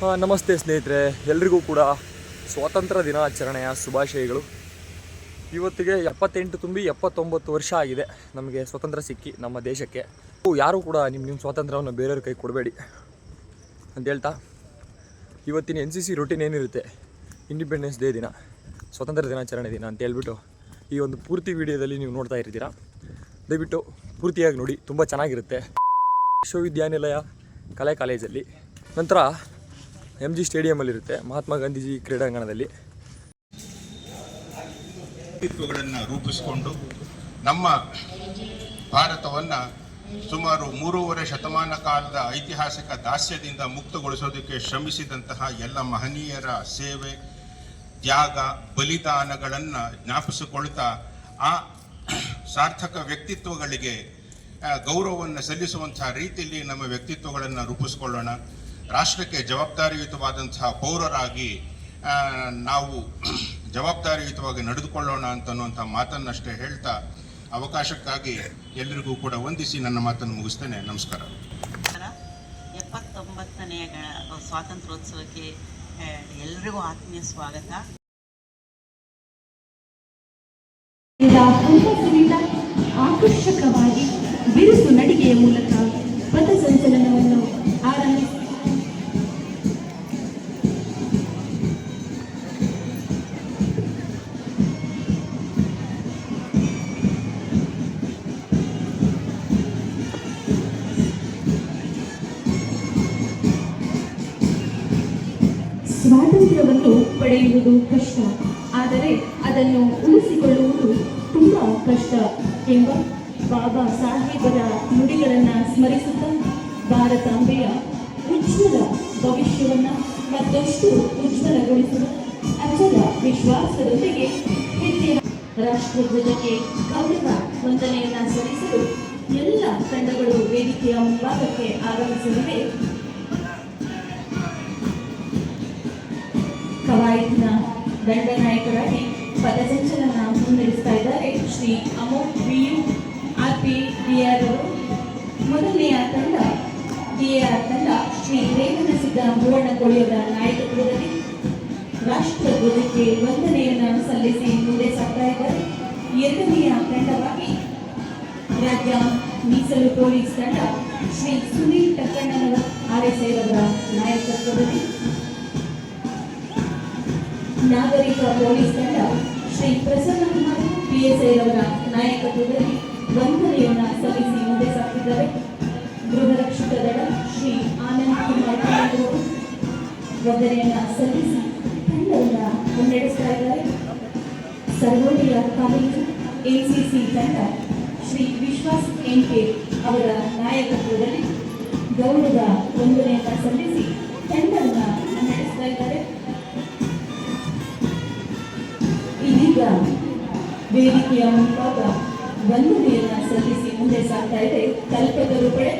ನಮಸ್ತೆ ಸ್ನೇಹಿತರೆ. ಎಲ್ರಿಗೂ ಕೂಡ ಸ್ವಾತಂತ್ರ್ಯ ದಿನಾಚರಣೆಯ ಶುಭಾಶಯಗಳು. ಇವತ್ತಿಗೆ ಎಪ್ಪತ್ತೆಂಟು ತುಂಬಿ ಎಪ್ಪತ್ತೊಂಬತ್ತು ವರ್ಷ ಆಗಿದೆ ನಮಗೆ ಸ್ವಾತಂತ್ರ್ಯ ಸಿಕ್ಕಿ ನಮ್ಮ ದೇಶಕ್ಕೆ. ಯಾರೂ ಕೂಡ ನಿಮ್ಮ ನಿಮ್ಮ ಸ್ವಾತಂತ್ರ್ಯವನ್ನು ಬೇರೆಯವ್ರ ಕೈ ಕೊಡಬೇಡಿ ಅಂತ ಹೇಳ್ತಾ, ಇವತ್ತಿನ ಎನ್ ಸಿ ಸಿ ರೊಟೀನ್ ಏನಿರುತ್ತೆ? ಇಂಡಿಪೆಂಡೆನ್ಸ್ ಡೇ ದಿನ, ಸ್ವಾತಂತ್ರ್ಯ ದಿನಾಚರಣೆ ದಿನ ಅಂತ ಹೇಳ್ಬಿಟ್ಟು ಈ ಒಂದು ಪೂರ್ತಿ ವಿಡಿಯೋದಲ್ಲಿ ನೀವು ನೋಡ್ತಾ ಇರ್ತೀರಾ. ದಯವಿಟ್ಟು ಪೂರ್ತಿಯಾಗಿ ನೋಡಿ, ತುಂಬ ಚೆನ್ನಾಗಿರುತ್ತೆ. ವಿಶ್ವವಿದ್ಯಾನಿಲಯ ಕಲೆ ಕಾಲೇಜಲ್ಲಿ ನಂತರ ಎಂ ಜಿ ಸ್ಟೇಡಿಯಮಲ್ಲಿರುತ್ತೆ ಮಹಾತ್ಮ ಗಾಂಧೀಜಿ ಕ್ರೀಡಾಂಗಣದಲ್ಲಿ. ವ್ಯಕ್ತಿತ್ವಗಳನ್ನು ರೂಪಿಸಿಕೊಂಡು ನಮ್ಮ ಭಾರತವನ್ನು ಸುಮಾರು ಮೂರುವರೆ ಶತಮಾನ ಕಾಲದ ಐತಿಹಾಸಿಕ ದಾಸ್ಯದಿಂದ ಮುಕ್ತಗೊಳಿಸೋದಕ್ಕೆ ಶ್ರಮಿಸಿದಂತಹ ಎಲ್ಲ ಮಹನೀಯರ ಸೇವೆ, ತ್ಯಾಗ, ಬಲಿದಾನಗಳನ್ನು ಜ್ಞಾಪಿಸಿಕೊಳ್ತಾ ಆ ಸಾರ್ಥಕ ವ್ಯಕ್ತಿತ್ವಗಳಿಗೆ ಗೌರವವನ್ನು ಸಲ್ಲಿಸುವಂತಹ ರೀತಿಯಲ್ಲಿ ನಮ್ಮ ವ್ಯಕ್ತಿತ್ವಗಳನ್ನು ರೂಪಿಸಿಕೊಳ್ಳೋಣ. ರಾಷ್ಟ್ರಕ್ಕೆ ಜವಾಬ್ದಾರಿಯುತವಾದಂತಹ ಪೌರರಾಗಿ ನಾವು ಜವಾಬ್ದಾರಿಯುತವಾಗಿ ನಡೆದುಕೊಳ್ಳೋಣ ಅಂತನ್ನುವಂಥ ಮಾತನ್ನಷ್ಟೇ ಹೇಳ್ತಾ ಅವಕಾಶಕ್ಕಾಗಿ ಎಲ್ಲರಿಗೂ ಕೂಡ ವಂದಿಸಿ ನನ್ನ ಮಾತನ್ನು ಮುಗಿಸ್ತೇನೆ. ನಮಸ್ಕಾರ. ಎಪ್ಪತ್ತೊಂಬತ್ತನೆಯ ಗಣ ಸ್ವಾತಂತ್ರ್ಯೋತ್ಸವಕ್ಕೆ ಎಲ್ಲರಿಗೂ ಎಲ್ರಿಗೂ ಆತ್ಮೀಯ ಸ್ವಾಗತ. ಆಕರ್ಷಕವಾಗಿ ಬಿರುಸು ನಡಿಗೆಯ ಮೂಲಕ ಸ್ವಾತಂತ್ರ್ಯವನ್ನು ಪಡೆಯುವುದು ಕಷ್ಟ. ಆದರೆ ಅದನ್ನು ಉಳಿಸಿಕೊಳ್ಳುವುದು ತುಂಬ ಕಷ್ಟ ಎಂಬ ಬಾಬಾ ಸಾಹೇಬರ ನುಡಿಗಳನ್ನು ಸ್ಮರಿಸುತ್ತಾ ಭಾರತಾಂಬೆಯ ಉಜ್ವಲ ಭವಿಷ್ಯವನ್ನ ಮತ್ತಷ್ಟು ಉಜ್ವಲಗೊಳಿಸುವ ಅಚಲ ವಿಶ್ವಾಸದೊಂದಿಗೆ ಹೆಚ್ಚಿನ ರಾಷ್ಟ್ರಧ್ವಜಕ್ಕೆ ಗೌರವ ವಂದನೆಯನ್ನು ಸಲ್ಲಿಸಲು ಎಲ್ಲ ತಂಡಗಳು ವೇದಿಕೆಯ ಮುಂಭಾಗಕ್ಕೆ ಆಗಮಿಸಲಿವೆ ಕವಾಯತಿನ ದಂಡನಾಯಕರಾಗಿ ಪದಸಂಚಲನ ಮುನ್ನಡೆಸ್ತಾ ಇದ್ದಾರೆ. ಶ್ರೀ ಅಮೋಕ್ ವಿಯು ಆರ್ ಪಿ ಡಿಆರ್ ಅವರು. ಮೊದಲನೆಯ ತಂಡ ಡಿಆರ್ ತಂಡ ಶ್ರೀ ರೇವಣಸಿದ್ದ ಭುವನಗೊಳಿಯವರ ನಾಯಕತ್ವದಲ್ಲಿ ರಾಷ್ಟ್ರ ಧ್ವಜಕ್ಕೆ ವಂದನೆಯನ್ನ ಸಲ್ಲಿಸಿ ಮುಂದೆ ಸಾಗ್ತಾ ಇದ್ದಾರೆ. ಎರಡನೆಯ ತಂಡವಾಗಿ ರಾಜ್ಯ ಮೀಸಲು ಪೊಲೀಸ್ ತಂಡ Shri Sunil Takkannanavar R S I ಅವರ ನಾಯಕತ್ವದಲ್ಲಿ ನಾಗರಿಕ ಪೊಲೀಸ್ ತಂಡ ಶ್ರೀ ಪ್ರಸನ್ನ ಕುಮಾರ್ ಪಿಎಸ್ಐ ಅವರ ನಾಯಕತ್ವದಲ್ಲಿ ವಂದನೆಯನ್ನ ಸಲ್ಲಿಸಿ ಮುಂದೆ ಸಾಕಿದ್ದಾರೆ ಗೃಹ ರಕ್ಷಕ ದಳ ಶ್ರೀ ಆನಂದ್ ಕುಮಾರ್ ಅವರು ವಂದನೆಯನ್ನ ಸಲ್ಲಿಸಿ ತಂಡವನ್ನ ಮುನ್ನಡೆಸ್ತಾ ಇದ್ದಾರೆ. ಸರ್ವೋದಯ ಕಾಲೇಜು ಎನ್ಸಿಸಿ ತಂಡ ಶ್ರೀ ವಿಶ್ವಾಸ್ ಎನ್ಕೆ ಅವರ ನಾಯಕತ್ವದಲ್ಲಿ ಗೌರವ ವಂದನೆಯನ್ನ ಸಲ್ಲಿಸಿ ತಂಡವನ್ನು ಮುನ್ನಡೆಸ್ತಾ ಇದ್ದಾರೆ. ವೇದಿಕೆಯ ಮುಂಭಾಗ ವಂದನೆಯನ್ನ ಸಲ್ಲಿಸಿ ಮುಂದೆ ಸಾಗ್ತಾ ಇದೆ. ಕಲ್ಪತರು ಪಡೆ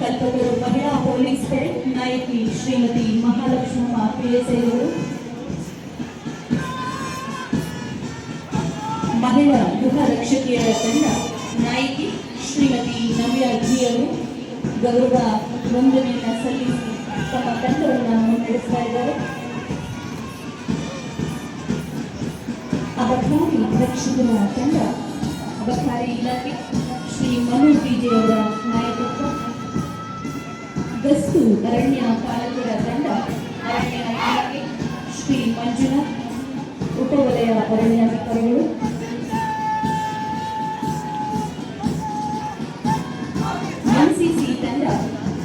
ಕಲ್ಪತರು ಮಹಿಳಾ ಪೊಲೀಸ್ ಪಡೆ, ನಾಯಕಿ ಶ್ರೀಮತಿ ಮಹಾಲಕ್ಷ್ಮಮ್ಮ ಪಿಎಸ್ಐಗಳು. ಮಹಿಳಾ ಗೃಹ ರಕ್ಷಕಿಯರ ತಂಡ, ನಾಯಕಿ ಶ್ರೀಮತಿ ನವ್ಯಾ ಜಿಯರು ಗೌರವ ವಂದನೆಯನ್ನ ಸಲ್ಲಿಸಿ ತಮ್ಮ ತಂಡವನ್ನು ನಡೆಸ್ತಾ ಇದ್ದಾರೆ. ಅಬಕಾರಿ ರಕ್ಷಕರ ತಂಡ ಅಬಕಾರಿ ಇಲಾಖೆ ಶ್ರೀ ಮನು ಬಿಜೆಯವರ ನಾಯಕತ್ವ. ಗಸ್ತು ಅರಣ್ಯ ಪಾಲಕರ ತಂಡ, ಅರಣ್ಯ ಇಲಾಖೆ ಶ್ರೀ ಮಂಜುನಾಥ್, ಉಪವಲಯ ಅರಣ್ಯಾಧಿಕಾರಿಗಳು ಎನ್ಸಿಸಿ ತಂಡ,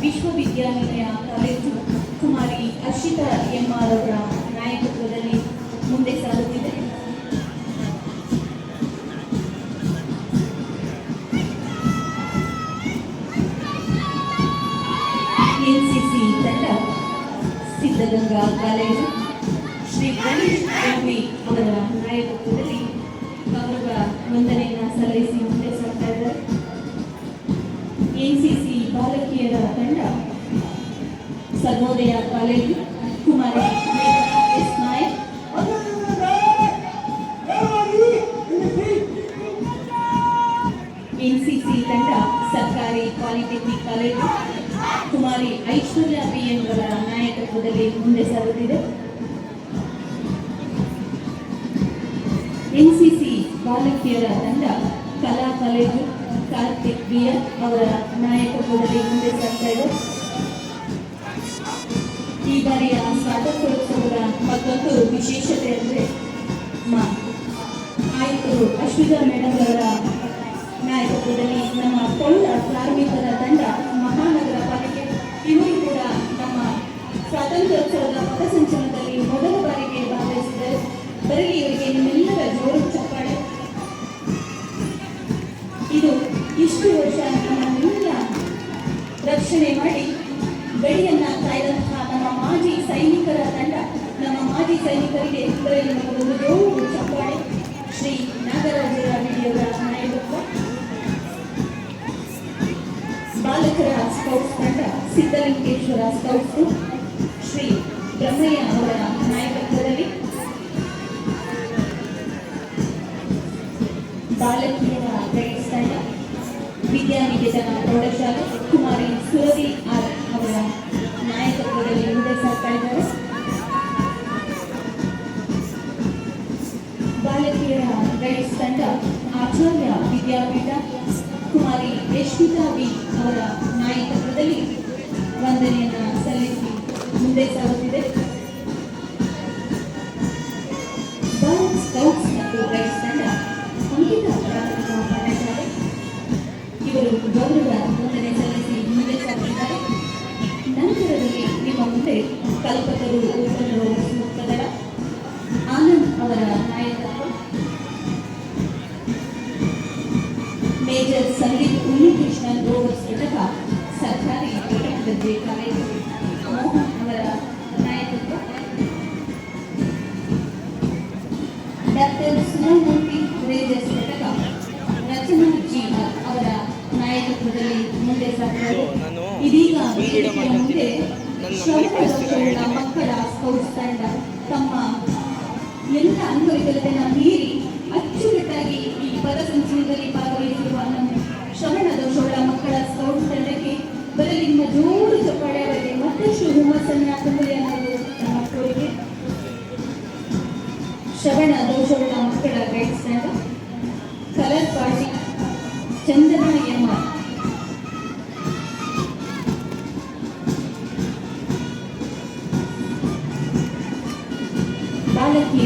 ವಿಶ್ವವಿದ್ಯಾನಿಲಯ ಕಾಲೇಜು, ಕುಮಾರಿ ಅರ್ಷಿತಾ ಎಂಆರ್ ಅವರ ನಾಯಕತ್ವದಲ್ಲಿ ಮುಂದೆ ಸಾಗುತ್ತಿದೆ. ಸಿದ್ಧಗಂಗಾ ಕಾಲೇಜು ಶ್ರೀ ಗಣೇಶ್ ಸ್ವಾಮಿ ಅವರ ನಾಯಕತ್ವದಲ್ಲಿ ಗೌರವ ವಂದನೆಯನ್ನ ಸಲ್ಲಿಸಿ ಮುಂದೆ ಸಾಗ್ತಾ ಇದ್ದಾರೆ. ಎನ್ಸಿಸಿ ಬಾಲಕಿಯರ ತಂಡ ಸರ್ವೋದಯ ಕಾಲೇಜು ಕುಮಾರಿ ಎನ್ಸಿಸಿ ತಂಡ ಸರ್ಕಾರಿ ಪಾಲಿಟೆಕ್ನಿಕ್ ಕಾಲೇಜು ಕುಮಾರಿ ಐಶ್ವರ್ಯ ಬಿ ಎಂಬರ ನಾಯಕತ್ವದಲ್ಲಿ ಮುಂದೆ ಸಾಗುತ್ತಿದೆ. ಎನ್ಸಿಸಿ ಬಾಲಕಿಯರ ತಂಡ ಕಲಾ ಕಾಲೇಜು ಕಾರ್ತಿಕ್ ಬಿ ಎಂ ಅವರ ನಾಯಕತ್ವದಲ್ಲಿ ಮುಂದೆ ಸಾಗ್ತಾ ಇದೆ. ಈ ಬಾರಿಯ ಸ್ವಾತಂತ್ರ್ಯೋತ್ಸವದ ಮತ್ತೊಂದು ವಿಶೇಷತೆ ಅಂದರೆ ಮಾ ಆಯುಕ್ತರು ಅಶ್ವಿತಾ ಮೇಡಮ್ ಅವರ ನಾಯಕತ್ವದಲ್ಲಿ ನಮ್ಮ ಕೊಳ್ಳ ಕಾರ್ಮಿಕರ ತಂಡ ಸ್ವಾತಂತ್ರ್ಯೋತ್ಸವದ ಪಥಸಂಚಲನದಲ್ಲಿ ಮೊದಲ ಬಾರಿಗೆ ಭಾಗವಹಿಸಿದರು ಬರಲಿ ಇವರಿಗೆ ನಿಮ್ಮೆಲ್ಲರ ಜೋರು ಚಪ್ಪಾಳೆ. ಇದು ಇಷ್ಟು ವರ್ಷ ನಮ್ಮನ್ನೆಲ್ಲ ರಕ್ಷಣೆ ಮಾಡಿ ಗಡಿಯನ್ನ ಕಾಯ್ದಂತಹ ನಮ್ಮ ಮಾಜಿ ಸೈನಿಕರ ತಂಡ, ನಮ್ಮ ಮಾಜಿ ಸೈನಿಕರಿಗೆ ಬರಲಿ ಒಂದು ಜೋರು ಚಪ್ಪಾಳೆ. ಶ್ರೀ ನಾಗರಾಜರ ಹಿಡಿಯವರ ನಾಯಕತ್ವ. ಬಾಲಕರ ಸ್ಕೌಟ್ಸ್ ತಂಡ ಸಿದ್ದಲಿಂಗೇಶ್ವರ ಸ್ಕೌಟ್ಸ್. ಶ್ರೀ ಬ್ರಹ್ಮಯ್ಯ ಅವರ ನಾಯಕತ್ವದಲ್ಲಿ ಬಾಲಕಿಯರ ಪ್ರಯತ್ನ ವಿದ್ಯಾನಿಕೇತನ ಪ್ರೌಢಶಾಲೆ ಕುಮಾರಿ ಸುರಭಿ ಆರ್ ಅವರ ನಾಯಕತ್ವದಲ್ಲಿ ಮುಂದೆ ಸಾಗ್ತಾ ಇದ್ದಾರೆ ಬಾಲಕಿಯರ ಗೈಡ್ಸ್ ತಂಡ ಆಚಾರ್ಯ ವಿದ್ಯಾಪೀಠ ಕುಮಾರಿ ಯಶ್ಮಿತಾ ವಿ ಅವರ ನಾಯಕತ್ವದಲ್ಲಿ ವಂದನೆಯನ್ನು ಸಲ್ಲಿಸಿ ಮುಂದೆ ಸಾಗುತ್ತಿದೆ ಭಾರತ್ ಸ್ಕೌಟ್ಸ್ ಮತ್ತು ಗೈಡ್ಸ್ ತಂಡ ಅಂಕಿತ ಪ್ರಾಥಮಿಕ ಪಾಠಶಾಲೆ ಇವರು ಗೌರವ ಇದೀಗ ಮುಂದೆ ಮಕ್ಕಳ ಸ್ಕೌಟ್ಸ್ ತಂಡ ತಮ್ಮ ಎಲ್ಲ ಅನುಭವಿಗಳನ್ನ ಮೀರಿ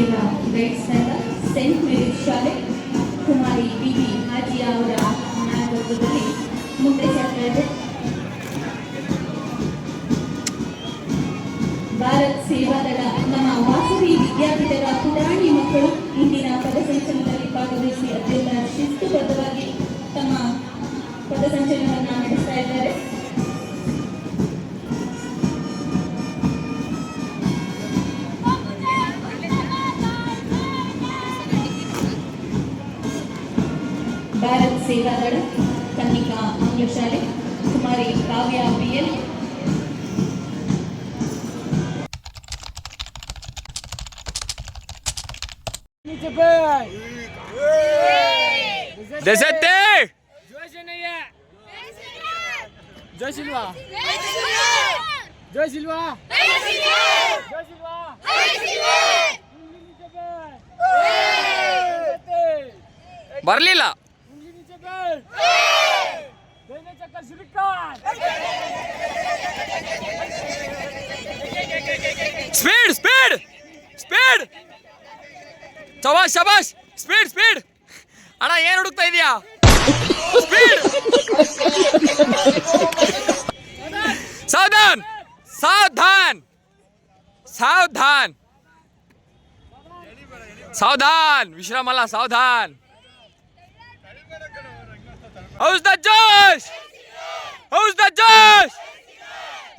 ಬಾಲಕಿಯರ ಬೆಡ್ ಸೆಂಟ್ ಮೇರಿಸ್ ಶಾಲೆ, ಕುಮಾರಿ ಬಿ ಬಿ ಅವರ ನಾಯಕತ್ವದಲ್ಲಿ ಮುಂದೆ ಸಾಗ್ತಾ ಇದೆ ಭಾರತ್ ಸೇವಾದಳ ನಮ್ಮ ವಾಸವಿ ವಿದ್ಯಾಪೀಠದ ಪುರಾಣಿ ಮಕ್ಕಳು ಇಂದಿನ ಪದಸಂಚಲನದಲ್ಲಿ ಭಾಗವಹಿಸಿ ಅತ್ಯಂತ ಶಿಸ್ತುಬದ್ಧವಾಗಿ ತಮ್ಮ ಪದಸಂಚಲನವನ್ನು ನಡೆಸ್ತಾ ಇದ್ದಾರೆ. ಭಾರತ್ ಸೇವಾದಳ ಕನ್ನಿಕಾ ಆಂಗ್ಲ ಶಾಲೆ ಕುಮಾರಿ ಕಾವ್ಯ ಬಿ ಎಲ್ ದೇಶತ್ತೆ ಜೈ ಸಿಲ್ವಾ ಜೈ ಸಿಲ್ವಾ ಜೈ ಸಿಲ್ವಾ ಬರಲಿಲ್ಲ ಸ್ಪೀಡ್ ಸ್ಪೀಡ್ ಸ್ಪೀಡ್ ಶಬಾಷ್ ಶಬಾಷ್ ಸ್ಪೀಡ್ ಸ್ಪೀಡ್ ಅಣ್ಣ ಏನ್ ಹುಡುಕ್ತಾ ಇದೀಯಾ ಸ್ಪೀಡ್ ಸಾವಧಾನ್ ಸಾವಧಾನ್ ಸಾವಧಾನ್ ಸಾವಧಾನ್ ವಿಶ್ರಾಮ ಅಲ್ಲ Savdhaan how's the josh how's the josh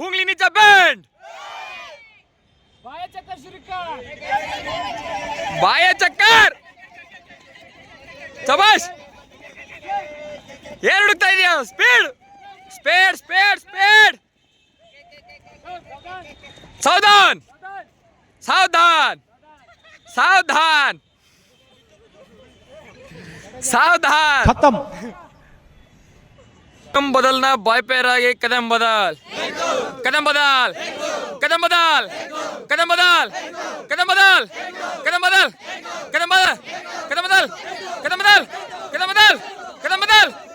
ಉಂಗ್ಲಿ ನಿಚ bend ಬಾಯ ಚಕ್ಕರ್ ಶಬಾಷ್ ಏನ್ ಹುಡುಕ್ತಾ ಇದೀಯ speed speed speed speed Savdhaan Savdhaan Savdhaan सावधान खत्म कदम बदलना बाय पैर आगे कदम बदल कदम बदल कदम बदल Kadambadal, Kadambadal, Kadambadal, Kadambadal, Kadambadal, Kadambadal, Kadambadal, Kadambadal, Kadambadal.